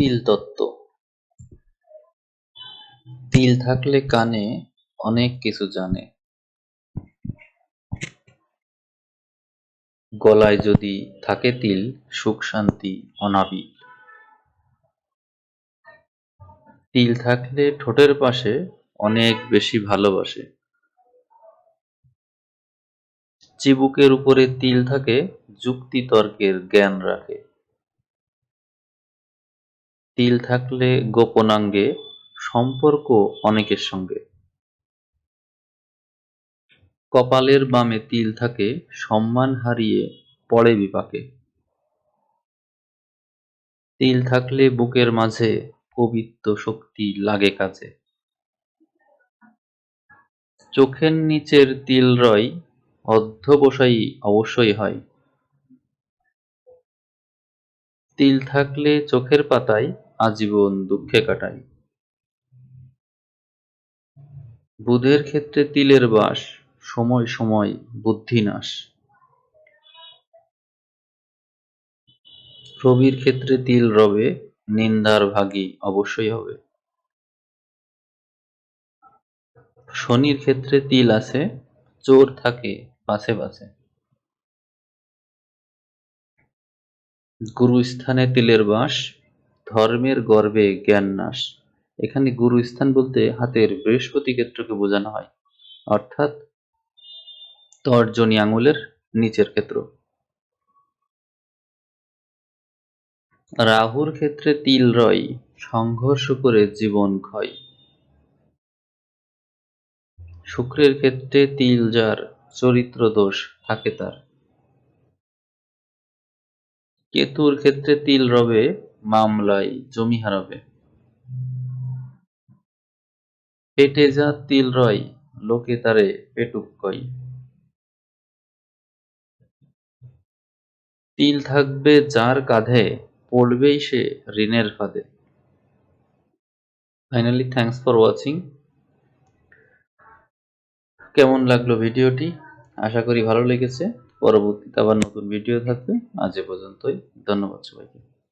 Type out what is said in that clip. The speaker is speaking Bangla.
তিল তত্ত্ব। তিল থাকলে কানে অনেক কিছু জানে। গলায় যদি থাকে তিল, সুখ, শান্তি, অনাবিল। তিল থাকলে ঠোঁটের পাশে অনেক বেশি ভালোবাসে। চিবুকের উপরে তিল থাকে, যুক্তি তর্কের জ্ঞান রাখে। তিল থাকলে গোপনাঙ্গে সম্পর্ক অনেকের সঙ্গে। কপালের বামে তিল থাকে, সম্মান হারিয়ে পড়ে বিপাকে। তিল থাকলে বুকের মাঝে পবিত্র শক্তি লাগে কাজে। চোখের নিচের তিল রয় অধ্যবসায়ী অবশ্যই হয়। তিল থাকলে চোখের পাতায় আজীবন দুঃখে কাটায় বুধের ক্ষেত্রে তিলের বাস, সময় সময় বুদ্ধিনাশ রবির ক্ষেত্রে তিল রবে, নিন্দার ভাগী অবশ্যই হবে। শনির ক্ষেত্রে তিল আছে, চোর থাকে পাশে পাশে গুরুস্থানে তিলের বাস ধর্মের গর্বে জ্ঞান নাশ। এখানে গুরুস্থান বলতে হাতের বৃহস্পতি ক্ষেত্রকে বোঝানো হয়। অর্থাৎ তর্জনী আঙুলের নিচের ক্ষেত্র। রাহুর ক্ষেত্রে তিল রয়, সংঘর্ষ করে জীবন ক্ষয়। শুক্রের ক্ষেত্রে তিল যার চরিত্র দোষ, থাকে তার। কেতুর ক্ষেত্রে তিল রবে মামলায় জমি হারাবে। পেটে যা তিল রয়, লোকে তারে পেটুক কয়। তিল থাকবে যার কাঁধে, পড়বেই সে ঋণের ফাঁদে। ফাইনালি থ্যাংকস ফর ওয়াচিং কেমন লাগল ভিডিওটি? আশা করি ভালো লেগেছে। পরবর্তীতে আবার নতুন ভিডিও থাকবে। আজ এ পর্যন্তই। ধন্যবাদ সবাইকে।